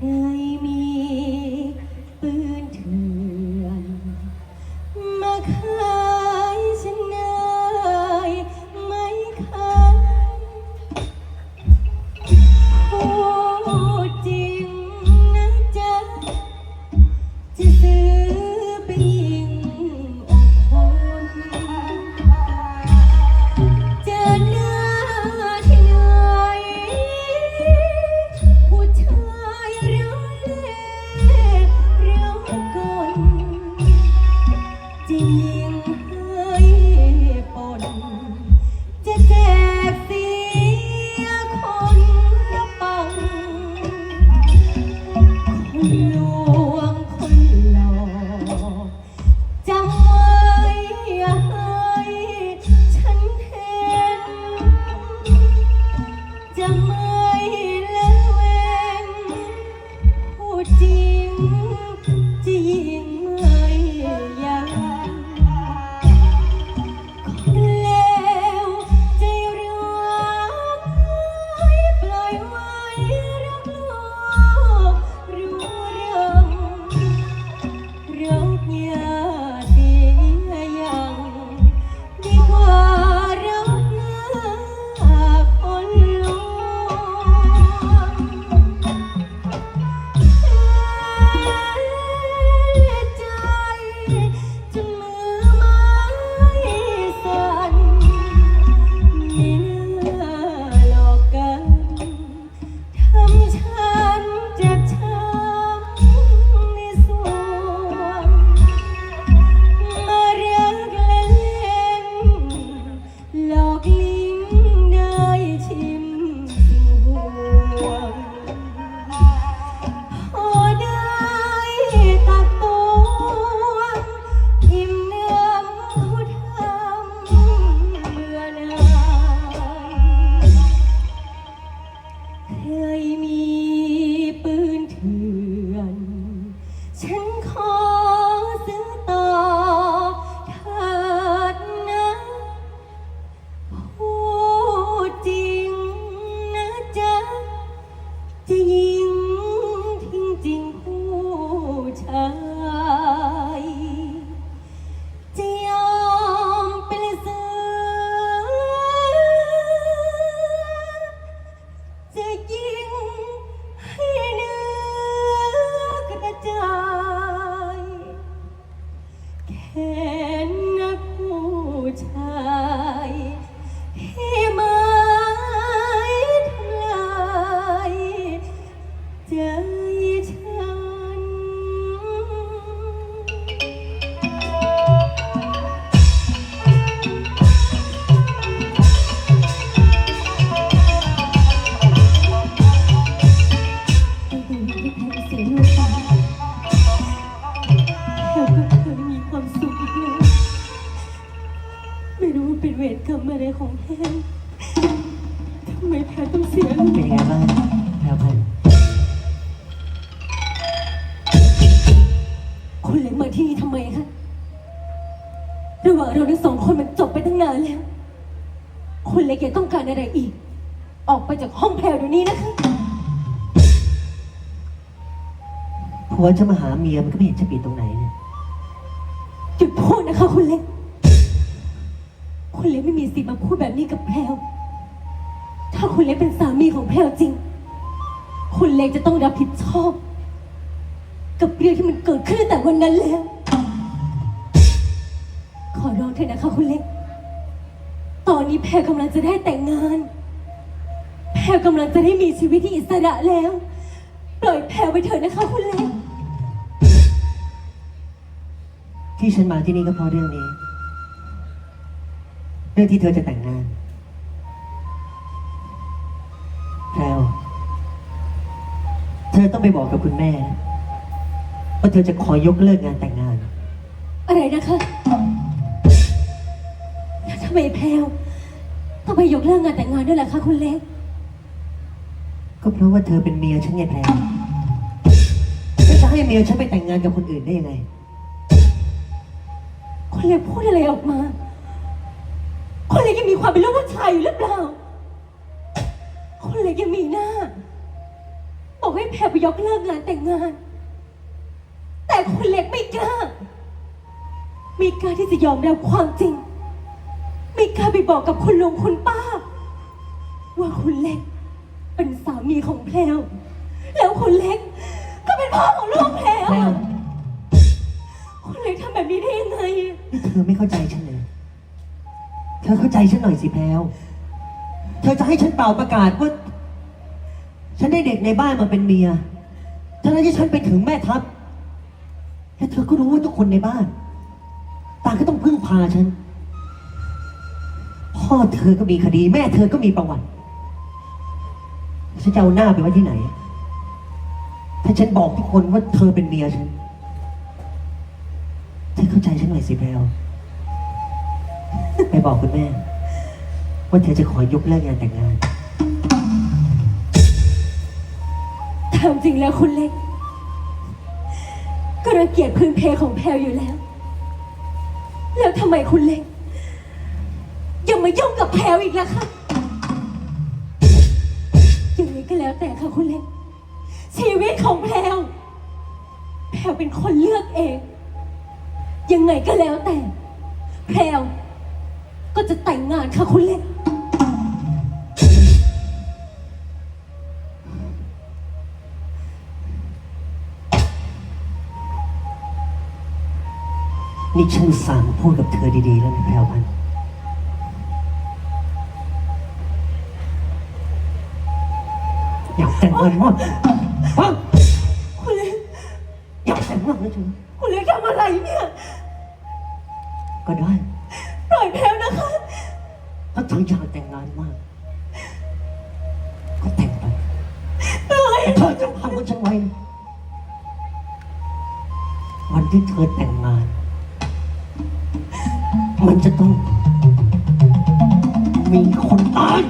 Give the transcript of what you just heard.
ยมี ทำไมแพนต้องเสียลูกเป็นยังไงบ้างแพรวพันธุ์คุณเล็กมาที่นี่ทำไมคะระหว่างเราทั้งสองคนมันจบไปตั้งนานแล้ว คุณเล็กยังต้องการอะไรอีก ออกไปจากห้องแพรวเดี๋ยวนี้นะคะ ผัวจะมาหาเมียมันก็ไม่เห็นจะผิดตรงไหนเนี่ย หยุดพูดนะคะ คุณเล็ก คุณเล็กไม่มีสิทธิ์มาพูดแบบนี้กับแพรวถ้าคุณเล็กเป็นสามีของแพรวจริง คุณเล็กจะต้องรับผิดชอบ กับเรื่องที่มันเกิดขึ้นตั้งแต่วันนั้นแล้ว ขอร้องเถอะนะคะคุณเล็ก ตอนนี้แพรกำลังจะได้แต่งงาน แพรกำลังจะได้มีชีวิตที่อิสระแล้ว ปล่อยแพรไปเถอะนะคะคุณเล็ก ที่ฉันมาที่นี่ก็เพราะเรื่องนี้ เรื่องที่เธอจะแต่งงานแพรวเธอต้องไปบอกกับคุณแม่ว่าเธอจะขอยกเลิกงานแต่งงาน อะไรนะคะแล้วทำไมแพลวต้องไปยกเลิกงานแต่งงานด้วยล่ะคะคุณเล็ก ก็เพราะว่าเธอเป็นเมียฉันไงแพรวแล้วจะให้เมียฉันไปแต่งงานกับคนอื่นได้ยังไง คุณเล็กพูดอะไรออกมา คุณเล็กยังมีความเป็นลูกผู้ชายอยู่หรือเปล่าคุณเล็กยังมีหน้า บอกให้ให้แพรไปยกเลิกงานแต่งงาน แต่คุณเล็กไม่กล้า มีกล้าที่จะยอมรับความจริงไม่กล้าไปบอกกับคุณลุงคุณป้า ว่าคุณเล็ก เป็นสามีของแพรวแล้วคุณเล็ก ก็เป็นพ่อของลูกแพรวแพรวคุณเล็กทำแบบนี้ได้ยังไง นี่เธอไม่เข้าใจฉันเลยเธอเข้าใจฉันหน่อยสิแพลวเธอจะให้ฉันเป่าประกาศว่า ฉันได้เด็กในบ้านมาเป็นเมียทั้งที่ฉันเป็นถึงแม่ทัพและเธอก็รู้ว่าทุกคนในบ้าน ต่างก็ต้องพึ่งพาฉัน พ่อเธอก็มีคดี แม่เธอก็มีประวัติ ฉันจะเอาหน้าไปไว้ที่ไหน ถ้าฉันบอกทุกคนว่าเธอเป็นเมียฉันเธอเข้าใจฉันหน่อยสิแพลว ไปบอกคุณแม่ ว่าเธอจะขอยกเลิกงานแต่งงาน ถามจริงแล้วคุณเล็ก ก็รังเกียจพื้นเพของแพลวอยู่แล้ว แล้วทำไมคุณเล็ก ยังมายุ่งกับแพลวอีกล่ะคะยังไงก็แล้วแต่ค่ะคุณเล็ก ชีวิตของแพลวแพลวเป็นคนเลือกเอง ยังไงก็แล้วแต่ แพลว จะแต่งงานค่ะคุณเล็ก นี่ฉันอุตสั่งพูดกับเธอดีๆ แล้วนะแพลวพันธุ์อยากแต่งงานมากฟังคุณเล็ก อยากแต่งงานนะจ๊ะคุณเล็กทำอะไรเนี่ย ก็ได้ ถ้าเธออยากแต่งงานมาก ก็แต่งไปปล่อยแต่เธอจำคำของฉันไว้นะวันที่เธอแต่งงาน มันจะต้อง มีคนตาย